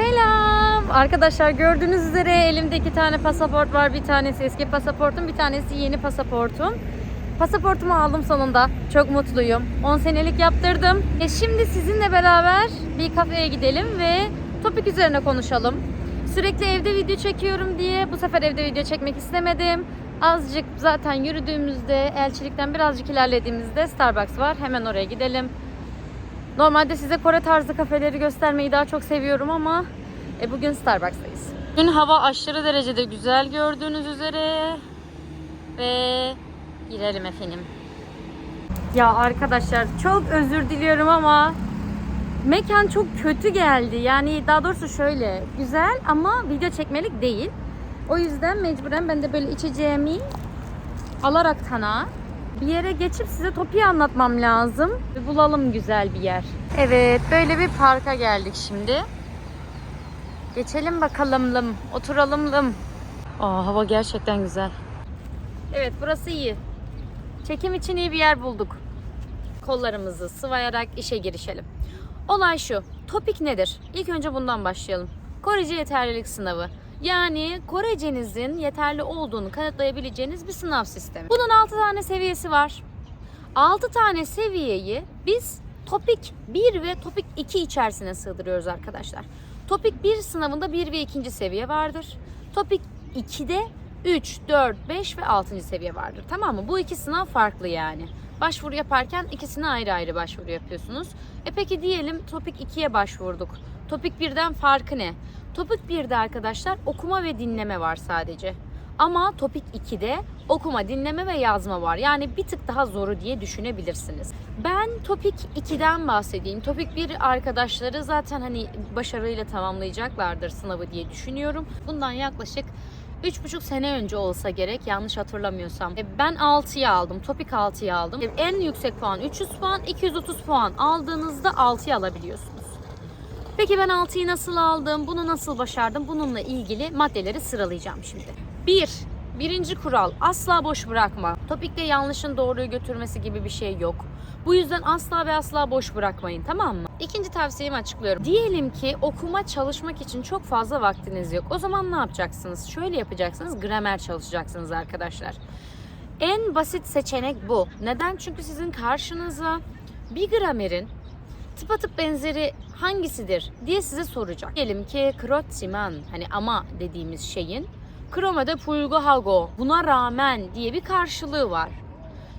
Selam. Arkadaşlar gördüğünüz üzere elimde iki tane pasaport var. Bir tanesi eski pasaportum, bir tanesi yeni pasaportum. Pasaportumu aldım sonunda. Çok mutluyum. 10 senelik yaptırdım. E şimdi sizinle beraber bir kafeye gidelim ve topik üzerine konuşalım. Sürekli evde video çekiyorum diye bu sefer evde video çekmek istemedim. Azıcık zaten yürüdüğümüzde, elçilikten birazcık ilerlediğimizde Starbucks var. Hemen oraya gidelim. Normalde size Kore tarzı kafeleri göstermeyi daha çok seviyorum ama e, bugün Starbucks'tayız. Bugün hava aşırı derecede güzel gördüğünüz üzere ve girelim efendim. Ya arkadaşlar çok özür diliyorum ama mekan çok kötü geldi. Yani daha doğrusu şöyle güzel ama video çekmelik değil. O yüzden mecburen ben de böyle içeceğimi alarak tana bir yere geçip size Topi'yi anlatmam lazım. Bir bulalım güzel bir yer. Evet böyle bir parka geldik şimdi. Geçelim bakalım lım. Oturalım lım. Aa, hava gerçekten güzel. Evet burası iyi. Çekim için iyi bir yer bulduk. Kollarımızı sıvayarak işe girişelim. Olay şu. Topik nedir? İlk önce bundan başlayalım. Korece yeterlilik sınavı. Yani Korecenizin yeterli olduğunu kanıtlayabileceğiniz bir sınav sistemi. Bunun 6 tane seviyesi var. 6 tane seviyeyi biz Topik 1 ve Topik 2 içerisine sığdırıyoruz arkadaşlar. Topik 1 sınavında 1 ve 2. seviye vardır. Topik 2'de 3, 4, 5 ve 6. seviye vardır. Tamam mı? Bu iki sınav farklı yani. Başvuru yaparken ikisine ayrı ayrı başvuru yapıyorsunuz. E peki diyelim Topik 2'ye başvurduk. Topik 1'den farkı ne? Topik 1'de arkadaşlar okuma ve dinleme var sadece. Ama Topik 2'de okuma, dinleme ve yazma var. Yani bir tık daha zoru diye düşünebilirsiniz. Ben Topik 2'den bahsedeyim. Topik 1 arkadaşları zaten hani başarıyla tamamlayacaklardır sınavı diye düşünüyorum. Bundan yaklaşık 3,5 sene önce olsa gerek yanlış hatırlamıyorsam. E, Ben 6'ya aldım. Topik 6'ya aldım. E, En yüksek puan 300 puan, 230 puan aldığınızda 6'ya alabiliyorsunuz. Peki ben 6'yı nasıl aldım? Bunu nasıl başardım? Bununla ilgili maddeleri sıralayacağım şimdi. 1. Birinci kural asla boş bırakma. Topikte yanlışın doğruyu götürmesi gibi bir şey yok. Bu yüzden asla ve asla boş bırakmayın tamam mı? İkinci tavsiyemi açıklıyorum. Diyelim ki okuma çalışmak için çok fazla vaktiniz yok. O zaman ne yapacaksınız? Şöyle yapacaksınız. Gramer çalışacaksınız arkadaşlar. En basit seçenek bu. Neden? Çünkü sizin karşınıza bir gramerin tıpatıp benzeri hangisidir diye size soracak. Diyelim ki krotziman hani ama dediğimiz şeyin kromada pulgohago buna rağmen diye bir karşılığı var.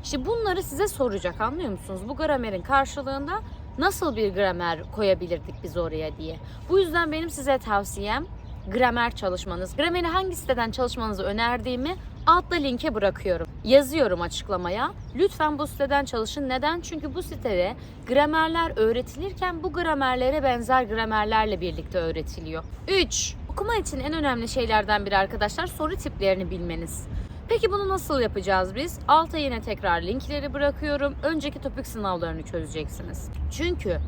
İşte bunları size soracak anlıyor musunuz? Bu gramerin karşılığında nasıl bir gramer koyabilirdik biz oraya diye. Bu yüzden benim size tavsiyem gramer çalışmanız. Grameri hangi siteden çalışmanızı önerdiğimi altta linke bırakıyorum. Yazıyorum açıklamaya. Lütfen bu siteden çalışın. Neden? Çünkü bu sitede gramerler öğretilirken bu gramerlere benzer gramerlerle birlikte öğretiliyor. 3. Okuma için en önemli şeylerden biri arkadaşlar soru tiplerini bilmeniz. Peki bunu nasıl yapacağız biz? Alta yine tekrar linkleri bırakıyorum. Önceki topik sınavlarını çözeceksiniz. Çünkü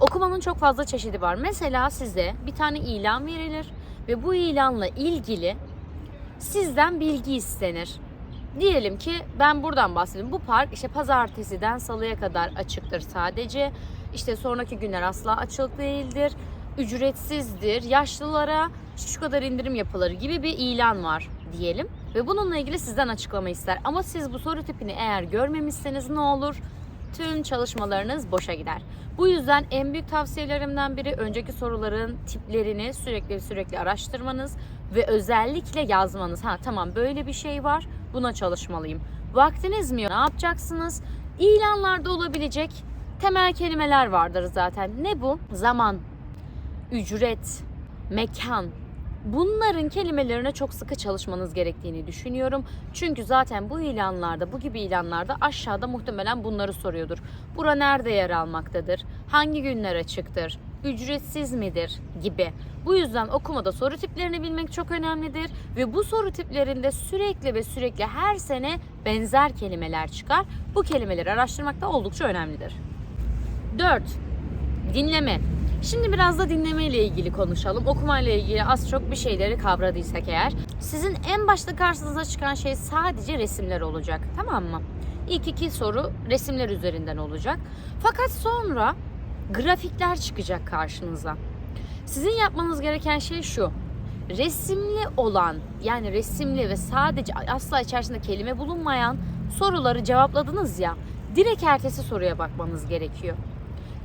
okumanın çok fazla çeşidi var. Mesela size bir tane ilan verilir ve bu ilanla ilgili sizden bilgi istenir. Diyelim ki ben buradan bahsedeyim. Bu park işte pazartesiden salıya kadar açıktır sadece. İşte sonraki günler asla açık değildir. Ücretsizdir. Yaşlılara şu kadar indirim yapılır gibi bir ilan var diyelim. Ve bununla ilgili sizden açıklama ister. Ama siz bu soru tipini eğer görmemişseniz ne olur? Tüm çalışmalarınız boşa gider. Bu yüzden en büyük tavsiyelerimden biri önceki soruların tiplerini sürekli sürekli araştırmanız ve özellikle yazmanız. Ha tamam böyle bir şey var. Buna çalışmalıyım. Vaktiniz mi yok? Ne yapacaksınız? İlanlarda olabilecek temel kelimeler vardır zaten. Ne bu? Zaman, ücret, mekan. Bunların kelimelerine çok sıkı çalışmanız gerektiğini düşünüyorum. Çünkü zaten bu ilanlarda, bu gibi ilanlarda aşağıda muhtemelen bunları soruyordur. Bura nerede yer almaktadır? Hangi günler açıktır? Ücretsiz midir? Gibi. Bu yüzden okumada soru tiplerini bilmek çok önemlidir ve bu soru tiplerinde sürekli ve sürekli her sene benzer kelimeler çıkar. Bu kelimeleri araştırmak da oldukça önemlidir. 4. Dinleme. Şimdi biraz da dinleme ile ilgili konuşalım. Okuma ile ilgili az çok bir şeyleri kavradıysak eğer. Sizin en başta karşınıza çıkan şey sadece resimler olacak. Tamam mı? İlk iki soru resimler üzerinden olacak. Fakat sonra grafikler çıkacak karşınıza. Sizin yapmanız gereken şey şu. Resimli olan yani resimli ve sadece asla içerisinde kelime bulunmayan soruları cevapladınız ya. Direkt ertesi soruya bakmanız gerekiyor.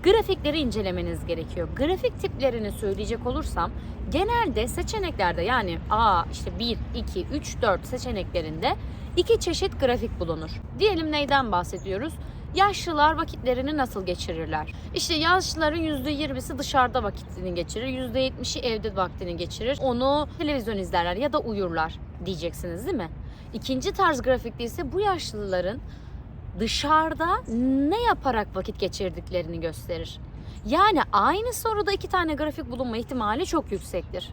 Grafikleri incelemeniz gerekiyor. Grafik tiplerini söyleyecek olursam genelde seçeneklerde yani A işte 1, 2, 3, 4 seçeneklerinde iki çeşit grafik bulunur. Diyelim neyden bahsediyoruz? Yaşlılar vakitlerini nasıl geçirirler? İşte yaşlıların %20'si dışarıda vakitini geçirir, %70'i evde vaktini geçirir. Onu televizyon izlerler ya da uyurlar diyeceksiniz değil mi? İkinci tarz grafikte ise bu yaşlıların dışarıda ne yaparak vakit geçirdiklerini gösterir. Yani aynı soruda iki tane grafik bulunma ihtimali çok yüksektir.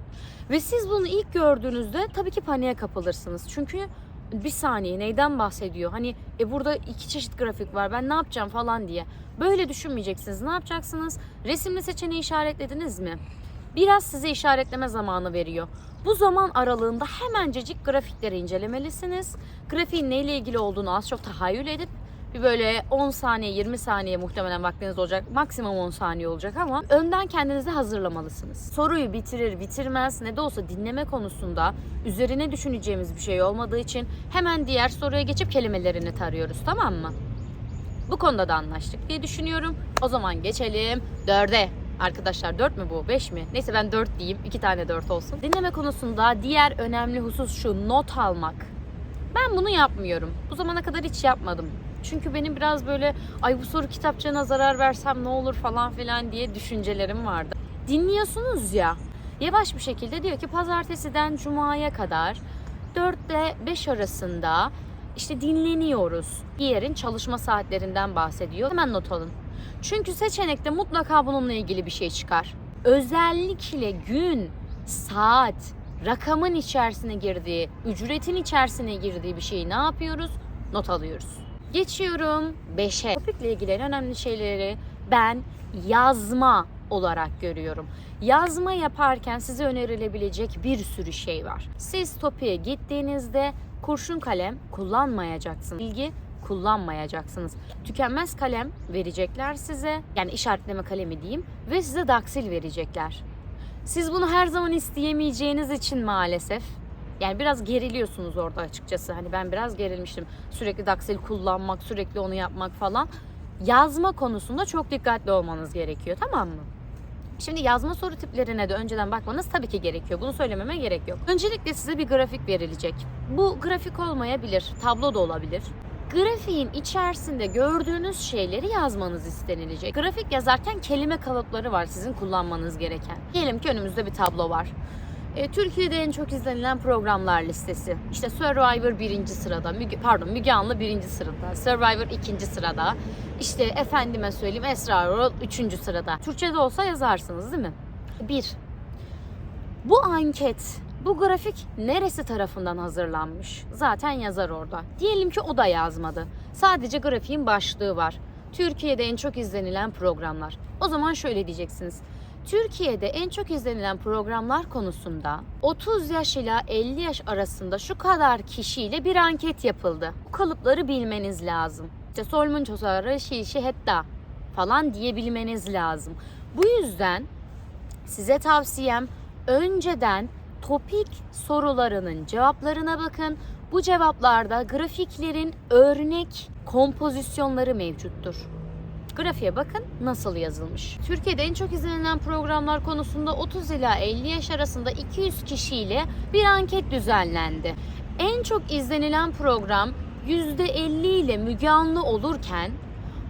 Ve siz bunu ilk gördüğünüzde tabii ki paniğe kapılırsınız. Çünkü bir saniye neyden bahsediyor? Hani e burada iki çeşit grafik var ben ne yapacağım falan diye. Böyle düşünmeyeceksiniz. Ne yapacaksınız? Resimli seçeneği işaretlediniz mi? Biraz size işaretleme zamanı veriyor. Bu zaman aralığında hemencecik grafikleri incelemelisiniz. Grafiğin neyle ilgili olduğunu az çok tahayyül edip bir böyle 10 saniye 20 saniye muhtemelen vaktiniz olacak. Maksimum 10 saniye olacak ama önden kendinizi hazırlamalısınız. Soruyu bitirir bitirmez ne de olsa dinleme konusunda üzerine düşüneceğimiz bir şey olmadığı için hemen diğer soruya geçip kelimelerini tarıyoruz tamam mı? Bu konuda da anlaştık diye düşünüyorum. O zaman geçelim 4'e. Arkadaşlar 4 mü bu 5 mi? Neyse ben 4 diyeyim. 2 tane 4 olsun. Dinleme konusunda diğer önemli husus şu not almak. Ben bunu yapmıyorum. Bu zamana kadar hiç yapmadım. Çünkü benim biraz böyle ay bu soru kitapçığına zarar versem ne olur falan filan diye düşüncelerim vardı. Dinliyorsunuz ya. Yavaş bir şekilde diyor ki pazartesiden cumaya kadar 4 ile 5 arasında işte dinleniyoruz. Bir yerin çalışma saatlerinden bahsediyor. Hemen not alın. Çünkü seçenekte mutlaka bununla ilgili bir şey çıkar. Özellikle gün, saat, rakamın içerisine girdiği, ücretin içerisine girdiği bir şeyi ne yapıyoruz? Not alıyoruz. Geçiyorum 5'e. Topikle ilgili en önemli şeyleri ben yazma olarak görüyorum. Yazma yaparken size önerilebilecek bir sürü şey var. Siz topiğe gittiğinizde kurşun kalem kullanmayacaksınız. Bilgi kullanmayacaksınız. Tükenmez kalem verecekler size. Yani işaretleme kalemi diyeyim ve size daksil verecekler. Siz bunu her zaman isteyemeyeceğiniz için maalesef yani biraz geriliyorsunuz orada açıkçası. Hani ben biraz gerilmiştim. Sürekli daksil kullanmak, sürekli onu yapmak falan. Yazma konusunda çok dikkatli olmanız gerekiyor tamam mı? Şimdi yazma soru tiplerine de önceden bakmanız tabii ki gerekiyor. Bunu söylememe gerek yok. Öncelikle size bir grafik verilecek. Bu grafik olmayabilir, tablo da olabilir. Grafiğin içerisinde gördüğünüz şeyleri yazmanız istenilecek. Grafik yazarken kelime kalıpları var sizin kullanmanız gereken. Diyelim ki önümüzde bir tablo var. E, Türkiye'de en çok izlenilen programlar listesi. İşte Survivor birinci sırada, Müge, pardon Müge Anlı birinci sırada, Survivor ikinci sırada. İşte efendime söyleyeyim Esra Erol üçüncü sırada. Türkçe'de olsa yazarsınız değil mi? Bir, bu anket, bu grafik neresi tarafından hazırlanmış? Zaten yazar orada. Diyelim ki o da yazmadı. Sadece grafiğin başlığı var. Türkiye'de en çok izlenilen programlar. O zaman şöyle diyeceksiniz. Türkiye'de en çok izlenilen programlar konusunda 30 yaş ile 50 yaş arasında şu kadar kişiyle bir anket yapıldı. Bu kalıpları bilmeniz lazım. İşte solmun çosarı, şişi, hetta falan diyebilmeniz lazım. Bu yüzden size tavsiyem önceden topik sorularının cevaplarına bakın. Bu cevaplarda grafiklerin örnek kompozisyonları mevcuttur. Grafiğe bakın nasıl yazılmış. Türkiye'de en çok izlenilen programlar konusunda 30 ila 50 yaş arasında 200 kişiyle bir anket düzenlendi. En çok izlenilen program %50 ile Müge Anlı olurken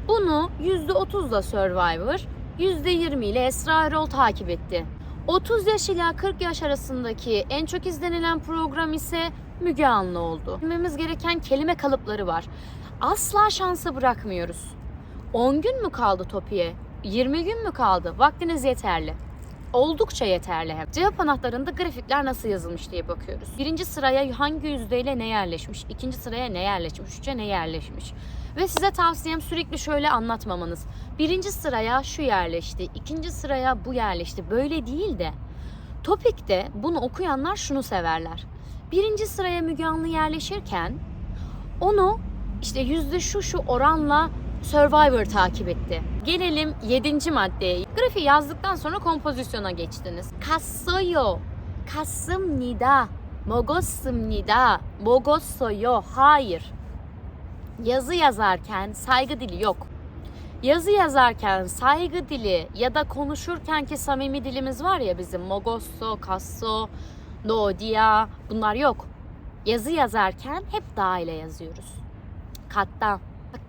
bunu %30 ile Survivor, %20 ile Esra Erol takip etti. 30 yaş ila 40 yaş arasındaki en çok izlenilen program ise Müge Anlı oldu. Bilmemiz gereken kelime kalıpları var. Asla şansa bırakmıyoruz. 10 gün mü kaldı Topi'ye? 20 gün mü kaldı? Vaktiniz yeterli. Oldukça yeterli hem. Cevap anahtarında grafikler nasıl yazılmış diye bakıyoruz. Birinci sıraya hangi yüzdeyle ne yerleşmiş? ikinci sıraya ne yerleşmiş? Üçe ne yerleşmiş? Ve size tavsiyem sürekli şöyle anlatmamanız. Birinci sıraya şu yerleşti, ikinci sıraya bu yerleşti. Böyle değil de Topik'te bunu okuyanlar şunu severler. Birinci sıraya Müge Anlı yerleşirken onu işte yüzde şu şu oranla Survivor takip etti. Gelelim 7. maddeye. Grafiği yazdıktan sonra kompozisyona geçtiniz. Kassoyo, kasımnida, mogosumnida, mogossoyo. Hayır. Yazı yazarken saygı dili yok. Yazı yazarken saygı dili ya da konuşurkenki samimi dilimiz var ya bizim mogosso, kasso, no dia bunlar yok. Yazı yazarken hep da ile yazıyoruz. Katta,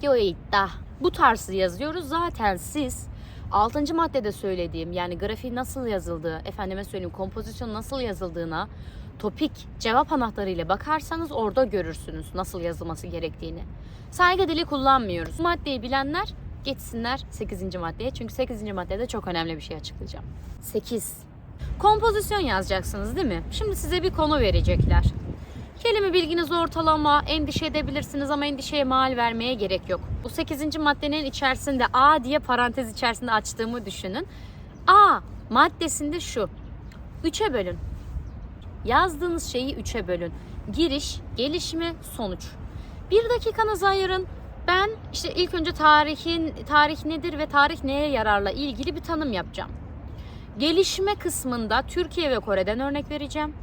hakyoe itta. Bu tarzı yazıyoruz. Zaten siz 6. maddede söylediğim yani grafiği nasıl yazıldığı, efendime söyleyeyim kompozisyon nasıl yazıldığına topik cevap anahtarı bakarsanız orada görürsünüz nasıl yazılması gerektiğini. Saygı dili kullanmıyoruz. Bu maddeyi bilenler geçsinler 8. maddeye. Çünkü 8. maddede çok önemli bir şey açıklayacağım. 8. Kompozisyon yazacaksınız değil mi? Şimdi size bir konu verecekler. Kelime bilginiz ortalama, endişe edebilirsiniz ama endişeye mal vermeye gerek yok. Bu 8. maddenin içerisinde A diye parantez içerisinde açtığımı düşünün. A maddesinde şu. 3'e bölün. Yazdığınız şeyi 3'e bölün. Giriş, gelişme, sonuç. Bir dakikanızı ayırın. Ben işte ilk önce tarihin tarih nedir ve tarih neye yararla ilgili bir tanım yapacağım. Gelişme kısmında Türkiye ve Kore'den örnek vereceğim.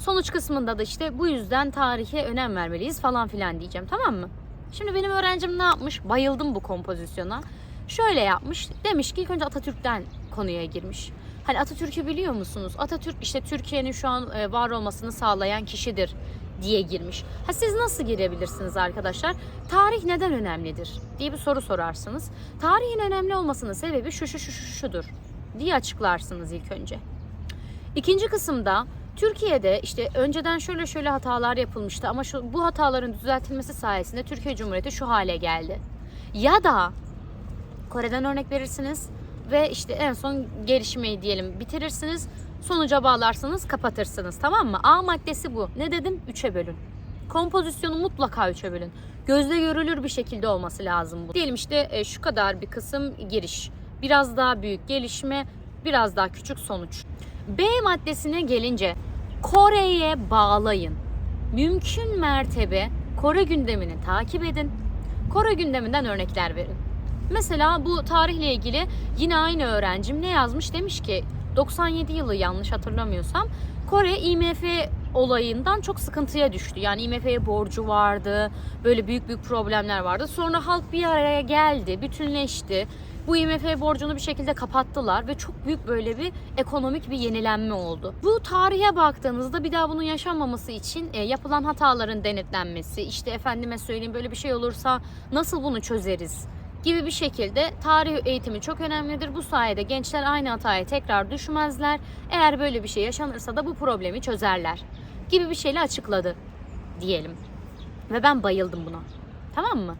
Sonuç kısmında da işte bu yüzden tarihe önem vermeliyiz falan filan diyeceğim tamam mı? Şimdi benim öğrencim ne yapmış? Bayıldım bu kompozisyona. Şöyle yapmış. Demiş ki ilk önce Atatürk'ten konuya girmiş. Hani Atatürk'ü biliyor musunuz? Atatürk işte Türkiye'nin şu an e, var olmasını sağlayan kişidir diye girmiş. Ha siz nasıl girebilirsiniz arkadaşlar? Tarih neden önemlidir diye bir soru sorarsınız. Tarihin önemli olmasının sebebi şu şu şu şu şudur diye açıklarsınız ilk önce. İkinci kısımda Türkiye'de işte önceden şöyle şöyle hatalar yapılmıştı ama şu bu hataların düzeltilmesi sayesinde Türkiye Cumhuriyeti şu hale geldi. Ya da Kore'den örnek verirsiniz ve işte en son gelişmeyi diyelim bitirirsiniz. Sonuca bağlarsınız, kapatırsınız. Tamam mı? A maddesi bu. Ne dedim? 3'e bölün. Kompozisyonu mutlaka 3'e bölün. Gözle görülür bir şekilde olması lazım bu. Diyelim işte e, şu kadar bir kısım giriş. Biraz daha büyük gelişme, biraz daha küçük sonuç. B maddesine gelince Kore'ye bağlayın. Mümkün mertebe Kore gündemini takip edin. Kore gündeminden örnekler verin. Mesela bu tarihle ilgili yine aynı öğrencim ne yazmış? Demiş ki 97 yılı yanlış hatırlamıyorsam Kore IMF olayından çok sıkıntıya düştü. Yani IMF'ye borcu vardı. Böyle büyük büyük problemler vardı. Sonra halk bir araya geldi, bütünleşti. Bu IMF borcunu bir şekilde kapattılar ve çok büyük böyle bir ekonomik bir yenilenme oldu. Bu tarihe baktığınızda bir daha bunun yaşanmaması için e, yapılan hataların denetlenmesi, işte efendime söyleyeyim böyle bir şey olursa nasıl bunu çözeriz gibi bir şekilde tarih eğitimi çok önemlidir. Bu sayede gençler aynı hataya tekrar düşmezler. Eğer böyle bir şey yaşanırsa da bu problemi çözerler gibi bir şeyle açıkladı diyelim. Ve ben bayıldım buna. Tamam mı?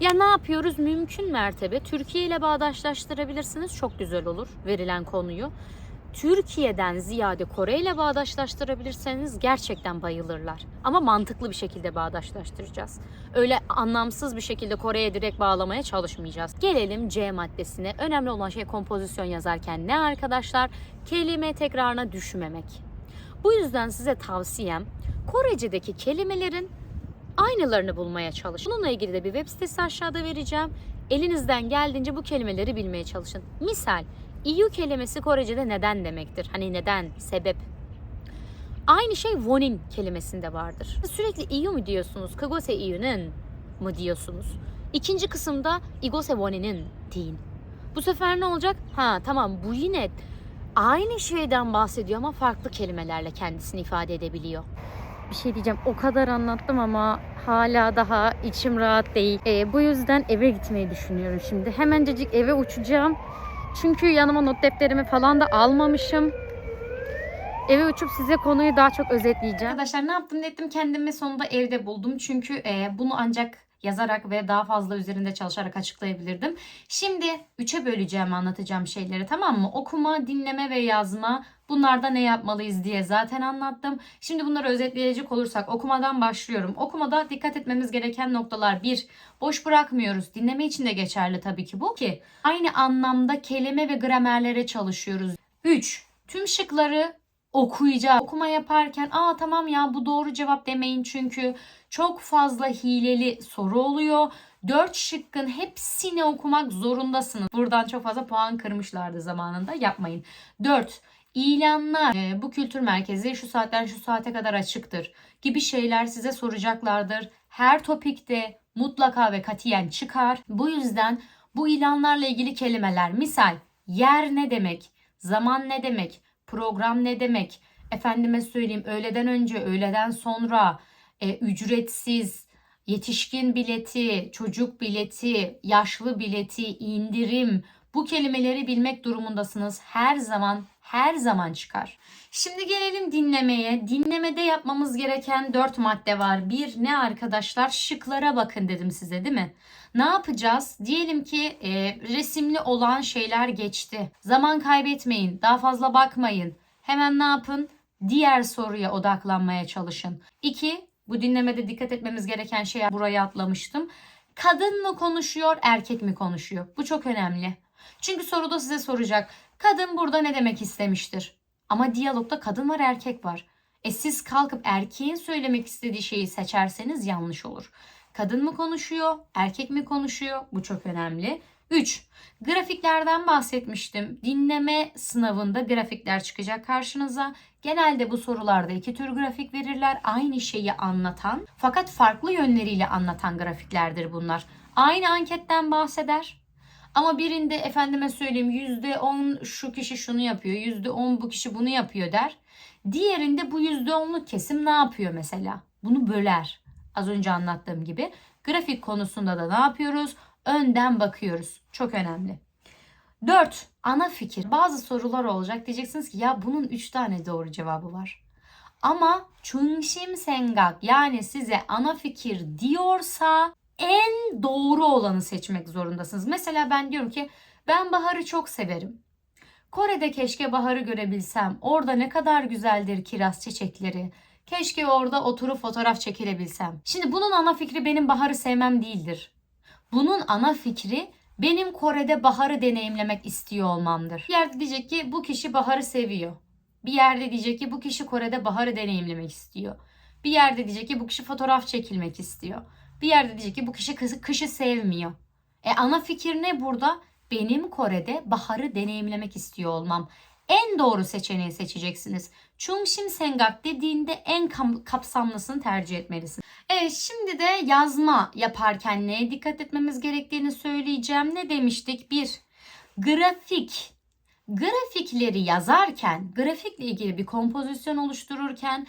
Ya ne yapıyoruz? Mümkün mertebe Türkiye ile bağdaşlaştırabilirsiniz. Çok güzel olur verilen konuyu. Türkiye'den ziyade Kore ile bağdaşlaştırabilirseniz gerçekten bayılırlar. Ama mantıklı bir şekilde bağdaşlaştıracağız. Öyle anlamsız bir şekilde Kore'ye direkt bağlamaya çalışmayacağız. Gelelim C maddesine. Önemli olan şey kompozisyon yazarken ne arkadaşlar? Kelime tekrarına düşmemek. Bu yüzden size tavsiyem Korece'deki kelimelerin aynılarını bulmaya çalışın. Bununla ilgili de bir web sitesi aşağıda vereceğim. Elinizden geldiğince bu kelimeleri bilmeye çalışın. Misal, iyu kelimesi Korece'de neden demektir? Hani neden, sebep. Aynı şey wonin kelimesinde vardır. Sürekli iyu mu diyorsunuz? Kagose iyu'nun mu diyorsunuz? İkinci kısımda igose wonin'in deyin. Bu sefer ne olacak? Ha tamam bu yine aynı şeyden bahsediyor ama farklı kelimelerle kendisini ifade edebiliyor. Bir şey diyeceğim. O kadar anlattım ama hala daha içim rahat değil. Ee, bu yüzden eve gitmeyi düşünüyorum şimdi. Hemencecik eve uçacağım. Çünkü yanıma not defterimi falan da almamışım. Eve uçup size konuyu daha çok özetleyeceğim. Arkadaşlar ne yaptım ne ettim kendimi sonunda evde buldum. Çünkü e, bunu ancak yazarak ve daha fazla üzerinde çalışarak açıklayabilirdim. Şimdi 3'e böleceğim anlatacağım şeyleri tamam mı? Okuma, dinleme ve yazma. Bunlarda ne yapmalıyız diye zaten anlattım. Şimdi bunları özetleyecek olursak okumadan başlıyorum. Okumada dikkat etmemiz gereken noktalar 1. Boş bırakmıyoruz. Dinleme için de geçerli tabii ki bu ki. Aynı anlamda kelime ve gramerlere çalışıyoruz. 3. Tüm şıkları okuyacağız. Okuma yaparken aa tamam ya bu doğru cevap demeyin çünkü çok fazla hileli soru oluyor. 4 şıkkın hepsini okumak zorundasınız. Buradan çok fazla puan kırmışlardı zamanında. Yapmayın. 4. İlanlar e, bu kültür merkezi şu saatten şu saate kadar açıktır gibi şeyler size soracaklardır. Her topikte mutlaka ve katiyen çıkar. Bu yüzden bu ilanlarla ilgili kelimeler misal yer ne demek, zaman ne demek, program ne demek, efendime söyleyeyim öğleden önce, öğleden sonra, e, ücretsiz, yetişkin bileti, çocuk bileti, yaşlı bileti, indirim bu kelimeleri bilmek durumundasınız. Her zaman her zaman çıkar. Şimdi gelelim dinlemeye. Dinlemede yapmamız gereken 4 madde var. Bir ne arkadaşlar? Şıklara bakın dedim size değil mi? Ne yapacağız? Diyelim ki e, resimli olan şeyler geçti. Zaman kaybetmeyin. Daha fazla bakmayın. Hemen ne yapın? Diğer soruya odaklanmaya çalışın. 2. Bu dinlemede dikkat etmemiz gereken şey buraya atlamıştım. Kadın mı konuşuyor, erkek mi konuşuyor? Bu çok önemli. Çünkü soruda size soracak. Kadın burada ne demek istemiştir? Ama diyalogda kadın var, erkek var. E siz kalkıp erkeğin söylemek istediği şeyi seçerseniz yanlış olur. Kadın mı konuşuyor, erkek mi konuşuyor? Bu çok önemli. 3. Grafiklerden bahsetmiştim. Dinleme sınavında grafikler çıkacak karşınıza. Genelde bu sorularda iki tür grafik verirler. Aynı şeyi anlatan fakat farklı yönleriyle anlatan grafiklerdir bunlar. Aynı anketten bahseder. Ama birinde efendime söyleyeyim yüzde on şu kişi şunu yapıyor, yüzde on bu kişi bunu yapıyor der. Diğerinde bu yüzde onluk kesim ne yapıyor mesela? Bunu böler. Az önce anlattığım gibi. Grafik konusunda da ne yapıyoruz? Önden bakıyoruz. Çok önemli. 4. Ana fikir. Bazı sorular olacak. Diyeceksiniz ki ya bunun 3 tane doğru cevabı var. Ama Chungshim Sengak yani size ana fikir diyorsa en doğru olanı seçmek zorundasınız. Mesela ben diyorum ki ben baharı çok severim. Kore'de keşke baharı görebilsem. Orada ne kadar güzeldir kiraz çiçekleri. Keşke orada oturup fotoğraf çekilebilsem. Şimdi bunun ana fikri benim baharı sevmem değildir. Bunun ana fikri benim Kore'de baharı deneyimlemek istiyor olmamdır. Bir yerde diyecek ki bu kişi baharı seviyor. Bir yerde diyecek ki bu kişi Kore'de baharı deneyimlemek istiyor. Bir yerde diyecek ki bu kişi fotoğraf çekilmek istiyor. Bir yerde diyecek ki bu kişi kışı, kışı sevmiyor. E ana fikir ne burada? Benim Kore'de baharı deneyimlemek istiyor olmam. En doğru seçeneği seçeceksiniz. Chungshim Sengak dediğinde en kapsamlısını tercih etmelisin. Evet şimdi de yazma yaparken neye dikkat etmemiz gerektiğini söyleyeceğim. Ne demiştik? Bir, grafik. Grafikleri yazarken, grafikle ilgili bir kompozisyon oluştururken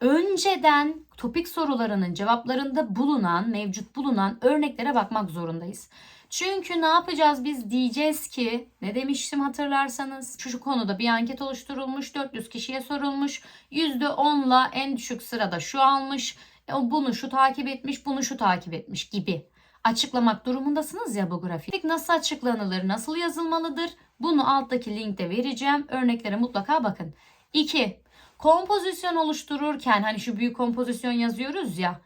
önceden topik sorularının cevaplarında bulunan, mevcut bulunan örneklere bakmak zorundayız. Çünkü ne yapacağız biz diyeceğiz ki ne demiştim hatırlarsanız şu, konuda bir anket oluşturulmuş 400 kişiye sorulmuş %10'la en düşük sırada şu almış e, bunu şu takip etmiş bunu şu takip etmiş gibi açıklamak durumundasınız ya bu grafik. Nasıl açıklanılır nasıl yazılmalıdır bunu alttaki linkte vereceğim örneklere mutlaka bakın. 2. Kompozisyon oluştururken hani şu büyük kompozisyon yazıyoruz ya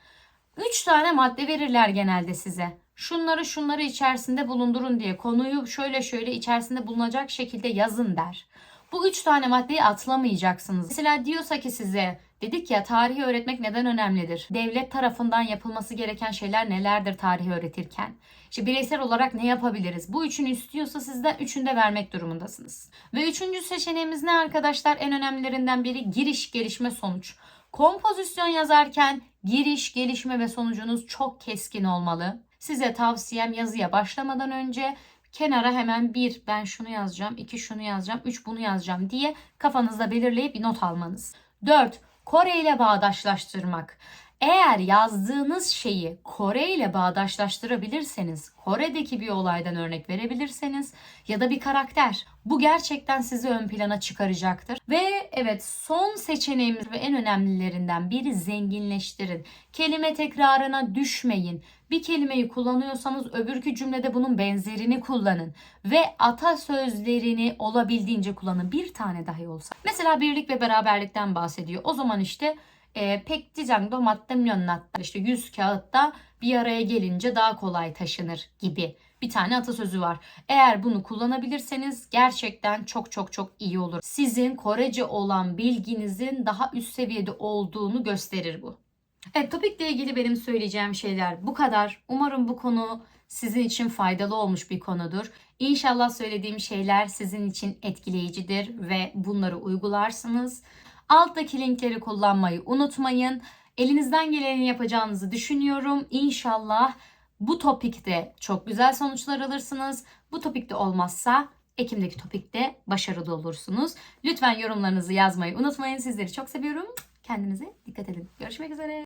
3 tane madde verirler genelde size şunları şunları içerisinde bulundurun diye konuyu şöyle şöyle içerisinde bulunacak şekilde yazın der. Bu üç tane maddeyi atlamayacaksınız. Mesela diyorsa ki size dedik ya tarihi öğretmek neden önemlidir? Devlet tarafından yapılması gereken şeyler nelerdir tarihi öğretirken? İşte bireysel olarak ne yapabiliriz? Bu üçünü istiyorsa sizden üçünü de vermek durumundasınız. Ve üçüncü seçeneğimiz ne arkadaşlar? En önemlilerinden biri giriş, gelişme, sonuç. Kompozisyon yazarken giriş, gelişme ve sonucunuz çok keskin olmalı. Size tavsiyem yazıya başlamadan önce kenara hemen bir ben şunu yazacağım, iki şunu yazacağım, üç bunu yazacağım diye kafanızda belirleyip bir not almanız. 4. Kore ile bağdaşlaştırmak. Eğer yazdığınız şeyi Kore ile bağdaşlaştırabilirseniz, Kore'deki bir olaydan örnek verebilirseniz ya da bir karakter bu gerçekten sizi ön plana çıkaracaktır. Ve evet son seçeneğimiz ve en önemlilerinden biri zenginleştirin. Kelime tekrarına düşmeyin. Bir kelimeyi kullanıyorsanız öbürkü cümlede bunun benzerini kullanın. Ve atasözlerini olabildiğince kullanın. Bir tane dahi olsa. Mesela birlik ve beraberlikten bahsediyor. O zaman işte e, pek diyeceğim domattım yönnatta işte yüz kağıtta bir araya gelince daha kolay taşınır gibi bir tane atasözü var. Eğer bunu kullanabilirseniz gerçekten çok çok çok iyi olur. Sizin Korece olan bilginizin daha üst seviyede olduğunu gösterir bu. Evet topikle ilgili benim söyleyeceğim şeyler bu kadar. Umarım bu konu sizin için faydalı olmuş bir konudur. İnşallah söylediğim şeyler sizin için etkileyicidir ve bunları uygularsınız. Alttaki linkleri kullanmayı unutmayın. Elinizden geleni yapacağınızı düşünüyorum. İnşallah bu topikte çok güzel sonuçlar alırsınız. Bu topikte olmazsa Ekim'deki topikte başarılı olursunuz. Lütfen yorumlarınızı yazmayı unutmayın. Sizleri çok seviyorum. Kendinize dikkat edin. Görüşmek üzere.